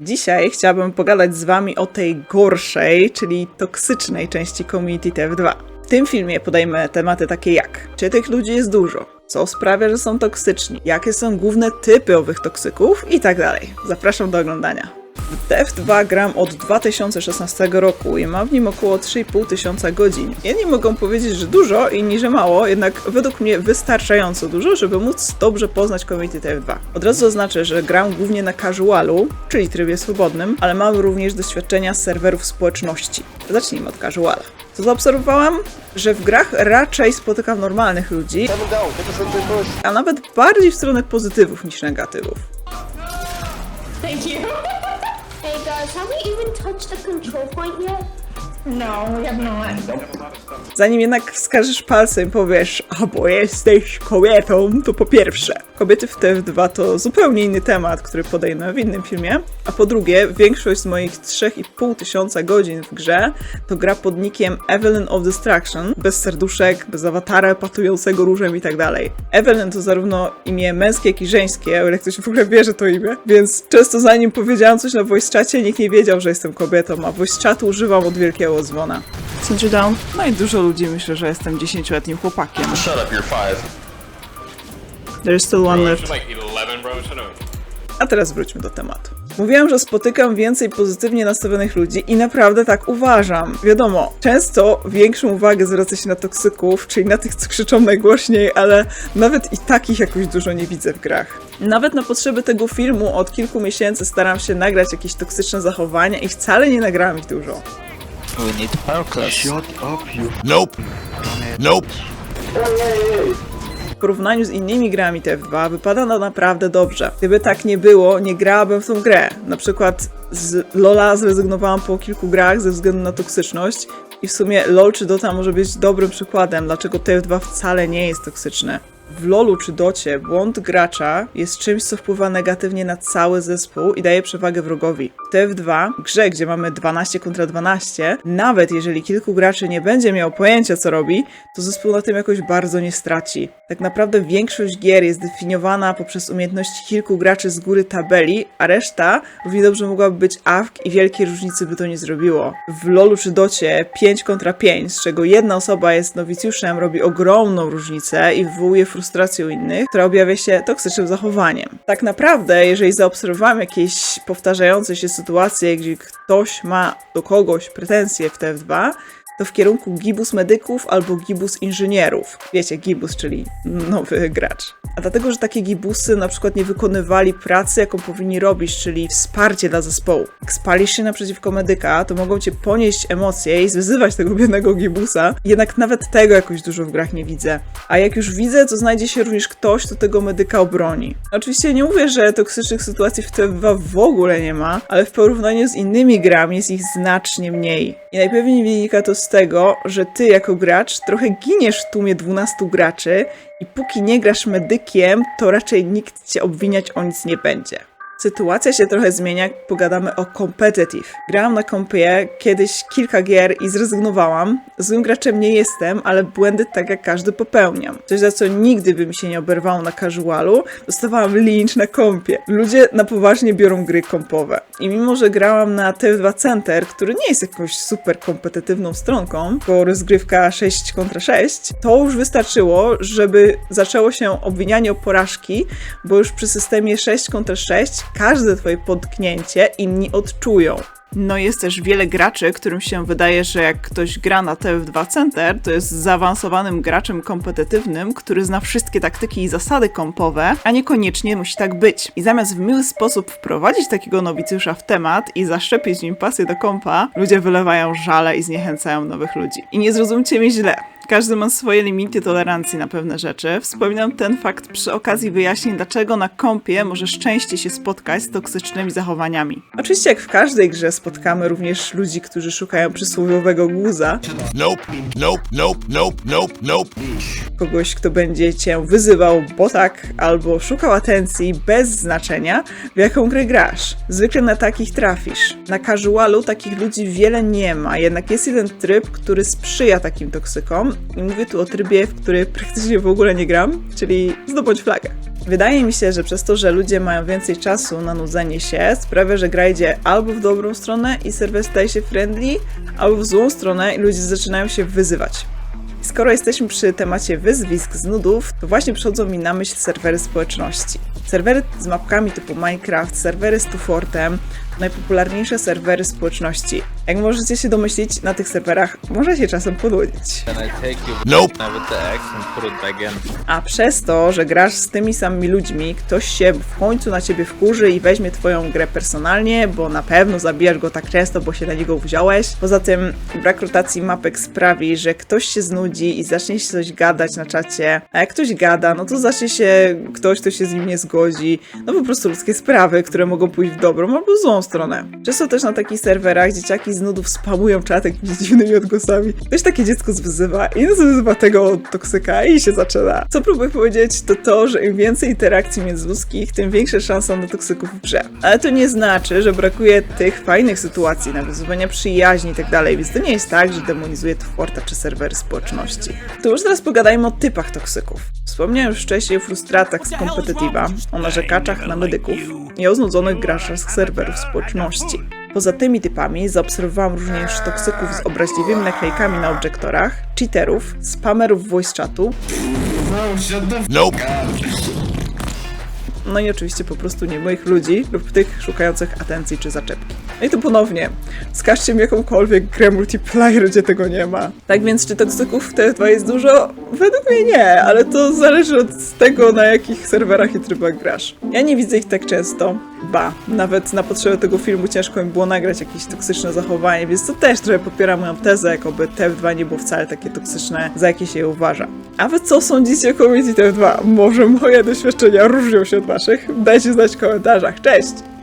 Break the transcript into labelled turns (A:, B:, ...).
A: Dzisiaj chciałabym pogadać z Wami o tej gorszej, czyli toksycznej części Community TF2. W tym filmie podajemy tematy takie jak czy tych ludzi jest dużo, co sprawia, że są toksyczni, jakie są główne typy owych toksyków i tak dalej. Zapraszam do oglądania. W TF2 gram od 2016 roku i mam w nim około 3,5 tysiąca godzin. Jedni mogą powiedzieć, że dużo, inni, że mało, jednak według mnie wystarczająco dużo, żeby móc dobrze poznać community TF2. Od razu zaznaczę, że gram głównie na casualu, czyli trybie swobodnym, ale mam również doświadczenia z serwerów społeczności. Zacznijmy od casuala. Co zaobserwowałam? Że w grach raczej spotykam normalnych ludzi, a nawet bardziej w stronę pozytywów niż negatywów.
B: Thank you.
C: Hey guys, have we even touched the control point yet?
B: No, we have not.
A: Zanim jednak wskażesz palcem i powiesz, a bo jesteś kobietą, to po pierwsze, kobiety w TF2 to zupełnie inny temat, który podejmę w innym filmie, a po drugie, większość z moich 3,5 tysiąca godzin w grze to gra pod nickiem Evelyn of Destruction, bez serduszek, bez awatara patującego różem i tak dalej. Evelyn to zarówno imię męskie, jak i żeńskie, ale ktoś w ogóle wie, że to imię, więc często zanim powiedziałam coś na voice chacie, nikt nie wiedział, że jestem kobietą, a voice chatu używam od wielkiego dzwona. Sędziu down? No i dużo ludzi myślę, że jestem 10-letnim chłopakiem.
D: Shut up, you're five.
A: There's still one
E: Bro,
A: left.
E: like 11, bro. Shut up.
A: A teraz wróćmy do tematu. Mówiłam, że spotykam więcej pozytywnie nastawionych ludzi i naprawdę tak uważam. Wiadomo, często większą uwagę zwraca się na toksyków, czyli na tych, co krzyczą najgłośniej, ale nawet i takich jakoś dużo nie widzę w grach. Nawet na potrzeby tego filmu od kilku miesięcy staram się nagrać jakieś toksyczne zachowania i wcale nie nagrałam ich dużo.
F: We need power class.
G: Nope. Nope.
A: W porównaniu z innymi grami TF2 wypada to naprawdę dobrze. Gdyby tak nie było, nie grałabym w tą grę. Na przykład z LoLa zrezygnowałam po kilku grach ze względu na toksyczność i w sumie LoL czy Dota może być dobrym przykładem, dlaczego TF2 wcale nie jest toksyczne. W LoLu czy Docie błąd gracza jest czymś, co wpływa negatywnie na cały zespół i daje przewagę wrogowi. W TF2, grze, gdzie mamy 12 kontra 12, nawet jeżeli kilku graczy nie będzie miał pojęcia, co robi, to zespół na tym jakoś bardzo nie straci. Tak naprawdę większość gier jest definiowana poprzez umiejętności kilku graczy z góry tabeli, a reszta równie dobrze mogłaby być AFK i wielkiej różnicy by to nie zrobiło. W LoLu czy Docie 5 kontra 5, z czego jedna osoba jest nowicjuszem, robi ogromną różnicę i wywołuje frustrację u innych, która objawia się toksycznym zachowaniem. Tak naprawdę, jeżeli zaobserwowałem jakieś powtarzające się sytuacje, gdzie ktoś ma do kogoś pretensje w TF2, to w kierunku gibus medyków albo gibus inżynierów. Wiecie, gibus, czyli nowy gracz. A dlatego, że takie gibusy na przykład nie wykonywali pracy, jaką powinni robić, czyli wsparcie dla zespołu. Jak spalisz się naprzeciwko medyka, to mogą cię ponieść emocje i zwyzywać tego biednego gibusa, jednak nawet tego jakoś dużo w grach nie widzę. A jak już widzę, to znajdzie się również ktoś, kto tego medyka obroni. Oczywiście nie mówię, że toksycznych sytuacji w TF2 w ogóle nie ma, ale w porównaniu z innymi grami jest ich znacznie mniej. I najpewniej wynika to z tego, że ty jako gracz trochę giniesz w tłumie 12 graczy i póki nie grasz medykiem, to raczej nikt cię obwiniać o nic nie będzie. Sytuacja się trochę zmienia, jak pogadamy o competitive. Grałam na kompie kiedyś kilka gier i zrezygnowałam. Złym graczem nie jestem, ale błędy tak jak każdy popełniam. Coś za co nigdy by mi się nie oberwało na casualu, dostawałam lynch na kompie. Ludzie na poważnie biorą gry kompowe. I mimo, że grałam na TF2 Center, który nie jest jakąś super kompetytywną stronką, bo rozgrywka 6 kontra 6, to już wystarczyło, żeby zaczęło się obwinianie o porażki, bo już przy systemie 6 kontra 6 każde twoje potknięcie inni odczują. No jest też wiele graczy, którym się wydaje, że jak ktoś gra na TF2 Center, to jest zaawansowanym graczem kompetytywnym, który zna wszystkie taktyki i zasady kompowe, a niekoniecznie musi tak być. I zamiast w miły sposób wprowadzić takiego nowicjusza w temat i zaszczepić nim pasję do kompa, ludzie wylewają żale i zniechęcają nowych ludzi. I nie zrozumcie mnie źle. Każdy ma swoje limity tolerancji na pewne rzeczy. Wspominam ten fakt przy okazji wyjaśnień, dlaczego na kompie możesz częściej się spotkać z toksycznymi zachowaniami. Oczywiście, jak w każdej grze, spotkamy również ludzi, którzy szukają przysłowiowego guza,
G: Nope. Nope. Nope. Nope. Nope. Nope.
A: Kogoś, kto będzie cię wyzywał, bo tak, albo szukał atencji bez znaczenia, w jaką grę grasz. Zwykle na takich trafisz. Na casualu takich ludzi wiele nie ma, jednak jest jeden tryb, który sprzyja takim toksykom i mówię tu o trybie, w który praktycznie w ogóle nie gram, czyli zdobądź flagę. Wydaje mi się, że przez to, że ludzie mają więcej czasu na nudzenie się, sprawia, że gra idzie albo w dobrą stronę i serwer staje się friendly, albo w złą stronę i ludzie zaczynają się wyzywać. Skoro jesteśmy przy temacie wyzwisk z nudów, to właśnie przychodzą mi na myśl serwery społeczności. Serwery z mapkami typu Minecraft, serwery z Tufortem, najpopularniejsze serwery społeczności. Jak możecie się domyślić, na tych serwerach można się czasem ponudzić.
D: Can I take you
G: Nope.
A: A przez to, że grasz z tymi samymi ludźmi, ktoś się w końcu na ciebie wkurzy i weźmie twoją grę personalnie, bo na pewno zabijasz go tak często, bo się na niego wziąłeś. Poza tym brak rotacji mapek sprawi, że ktoś się znudzi i zacznie się coś gadać na czacie. A jak ktoś gada, no to zacznie się ktoś, kto się z nim nie zgodzi. No po prostu ludzkie sprawy, które mogą pójść w dobrą albo złą stronę. Często też na takich serwerach dzieciaki z nudów spamują czat jakimiś dziwnymi odgłosami. Ktoś takie dziecko zwyzywa i wyzywa tego toksyka i się zaczyna. Co próbuję powiedzieć, to to, że im więcej interakcji międzyludzkich, tym większe szanse na toksyków w grze. Ale to nie znaczy, że brakuje tych fajnych sytuacji, nawiązywania przyjaźni i tak więc to nie jest tak, że demonizuje Tworta czy serwery społeczności. To już teraz pogadajmy o typach toksyków. Wspomniałem już wcześniej o frustratach z Competitiva, o narzekaczach na medyków i o znudzonych graczach z serwerów społeczności. Poza tymi typami zaobserwowałam również toksyków z obraźliwymi naklejkami na obiektorach, cheaterów, spamerów voice chatu, no i oczywiście po prostu nie moich ludzi lub tych szukających atencji czy zaczepki. No i tu ponownie, wskażcie mi jakąkolwiek grę multiplayer, gdzie tego nie ma. Tak więc, czy toksyków w TF2 jest dużo? Według mnie nie, ale to zależy od tego, na jakich serwerach i trybach grasz. Ja nie widzę ich tak często. Ba, nawet na potrzeby tego filmu ciężko mi było nagrać jakieś toksyczne zachowanie, więc to też trochę popiera moją tezę, jakoby TF2 nie było wcale takie toksyczne, za jakie się je uważa. A wy co sądzicie o community TF2? Może moje doświadczenia różnią się od waszych? Dajcie znać w komentarzach. Cześć!